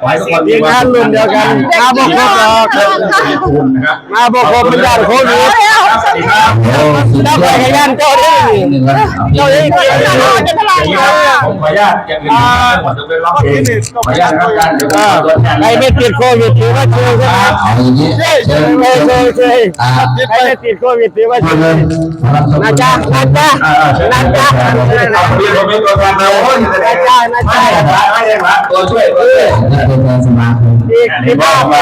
ขอให้ทุกคนทีมงานรุ่นเดียวกันมาบ่ครบหรอกคุณนะครับมาบ่ครบเป็นญาติโควิดครับสวัสดีครับ เจ้าไปให้งานเจ้าได้เจ้าได้เกียรติอย่างนี้ครับผมขออนุญาตอย่างอื่นทั้งหมดยกเว้นร้องเพลงขออนุญาตนะครับการเดี๋ยวผมขอตัวแทนใครไม่ติดโควิดถือว่าเชิญใช่ไหมเอาอย่างนี้เชิเชิญญเชิญเชิญเชิญอ่าใครไม่ติดโควิดถือว่าเชิเชิญญรับชมนะจ๊ะนะจ๊ะอ่าเชิญนะนะจ๊ะเอาพอดีผมเป็นตัวแทนเราโอ้ยแสดงไม่ใช่ครับไม่ใช่ครับตัวช่วยตัวช่วยและเป็นแทนสมาคม อีกสิบห้าปี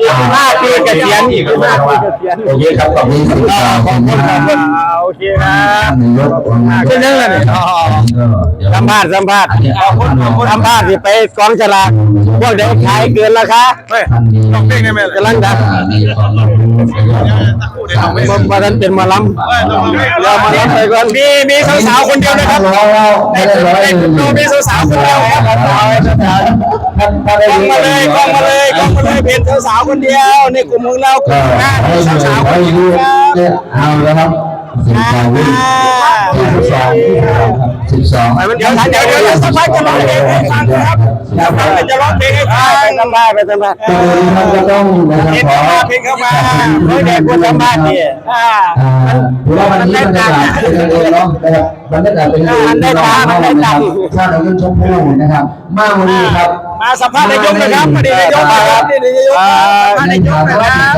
อีกสิบห้าปีเกษียณอีกสิบห้าปีเกษียณโอเคครับขอบคุณนี่สิบสองคนนะครับโอ เคครับนายกองค์การเป็นยังไงเนี่ยก็เดี๋ยวสัมภาษณ์สัมภาษณ์สัมภาษณ์ที่ไปกองฉลากพวกเด็กขายเกินราคาท่านนี้กำลังดังมีความรับรู้ประโยชน์บ่บ่ทันเป็นหมาล้ำเดี๋ยวหมาล้ำไปก่อนมีมีสาวๆคนเดียวนะครับร้อยแล้วไม่ได้ร้อยในกลุ่มเรามีสาวๆคนเดียวครับสาวๆสาวๆท่านท่านได้กล้องมาเลยกล้องมาเลยกล้องมาเลยเป็นสาวๆคนเดียวในกลุ่มของเรากก็ลุ่มหน้าให้มีดูสาวๆคให้นเดีดูยวครับเนี่ยเอาแล้วครับ สิบสองวิที่สิบสองที่สิบสองครับ สิบสองเดี๋ยวเดี๋ยวเดี๋ยวสัมภาษณ์จะร้องเพลงให้ฟังครับสัมภาษณ์จะร้องเพลงให้ฟังไปสัมภาษณ์ไปสัมภาษณ์ตัวนี้มันก็ต้องนะครับเพลงขอเข้ามาเพลงเข้ามาเฮ้ยเด็กคนสัมภาษณ์นี่อ่าอ่าถือว่าวันนี้บรรยากาศเป็นกันเองเนาะนะครับบรรยากาศเป็นกันเองที่เราเข้ามานะครับชาติเราชมพู่นะครับ มาวันนี้ครับมาสัมภาษณ์นายกนะครับมาดีนายกนะครับนี่นายกสัมภาษณ์นายกนะครับ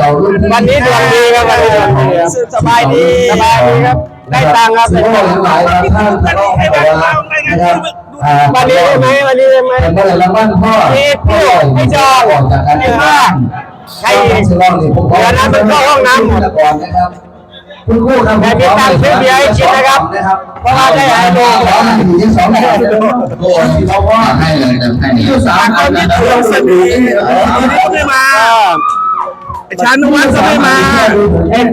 วันนี้ดวงดีครับวันนี้ดวงดีครับสบายดีสบายดีครับ ได้ตังค์ครับสิ่งที่หลายบางท่านก็ต้องบอกว่านะครับอ่าวันนี้ได้ไหมวันนี้ได้ไหมแต่เมื่อไหร่ละบ้านพ่อมีเปรี้ยวไม่จองออกจากการไม่มากใครต้องสลองนี่ผมขอเดี๋ยวนั้นมันเข้าห้องน้ำหมดก่อนนะครับคุณครูครับแต่มีตังค์ซื้อเบียร์ให้กินนะครับ เพราะว่าได้หลายโลขอให้อยู่ที่สองคนโอ้ยเพราะว่าให้เลยแต่ให้นี่สามคนนี้ต้องสนิทไม่มา ชานุวัฒน์ก็ไม่มาเอ็น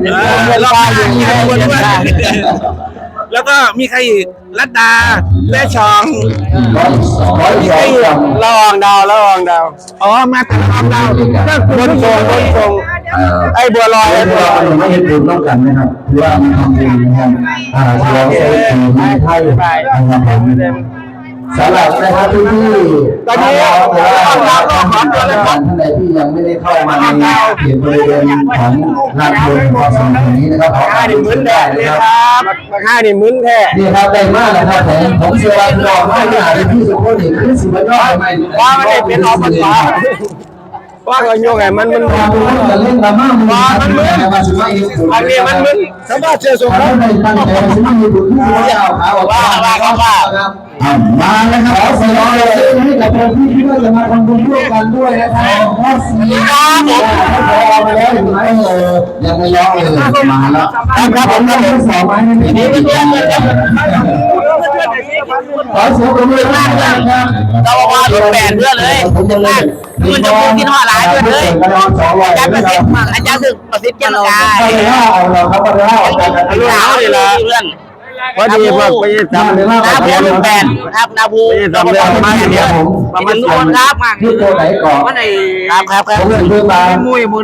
เวลาอยู่ที่คนด้วยแล้วก็มีใครอีกรัตดาแม่ชองร้อยสองร้อยสองละอองดาวละอองดาวอ๋อมาแต่ละคำเราบนทรงบนทรงไอ้บัวลอยไอ้ไอ้พบัววกลอยเราไม่เห็นบุญต้องกันนะครับคือว่ามันทำบุญนะครับอ่าเราใช้ถือมีไทยนะครับผม สำหรับนะครับที่ที่ตอนนี้เราท่านใดที่ยังไม่ได้เข้ามาในเขตบริเวณของลานบุญพอสมควรนี้นะครับห้านี่มึนแดดเลยนะครับมาห้านี่มึนแท้นี่ครับได้มากเลยครับผมผมเชื่อว่าพี่น้องไม่ได้ที่สุดคนนี้คือสิบยอดใหม่ว่าไมันได้เป็นออกพรรษาว่าก็โยกไงมันมันความรู้จะเล่นดราม่ามันมันมึนมาสิมาอีกอันนี้มันมึนสามารเชื่อสมถ้าครับไม่ตั้งใจสิมาอีกผู้ที่จะเอาขาออกมา มาแล้วครับมาแล้วครับขอเสียงเลยให้กับคนที่คิดว่าจะมาทำบุญร่วมกันด้วยนะครับขอเสียงครับผมพอมาแล้วถึงไหมเออยังไม่ร้องเลยมาแล้วครับผมก็เป็นสองไม้ในนี้ขอเสียงปรบมือมากครับเราบอกว่าลูแปดเพื่อนเลยผมจะเล่นมันจะพูดกินหัวหลายเพื่อนเลยอาจารย์ประสิทธิ์อาจารย์ถึงประสิทธิ์เจ้าเกาอาเลยเอาเราครับเอาเราอาจารย์ลูกสาวนี่ละเพื่อน พอดีพวกไปทำนาทำภูเรียนลูกแปดครับนาภูไปทำเรียนมาเดียวมันนวลครับมากที่ตัวไหนก่อนมันไอ้ครับครับครับผมเพื่อมามุ้ยมุ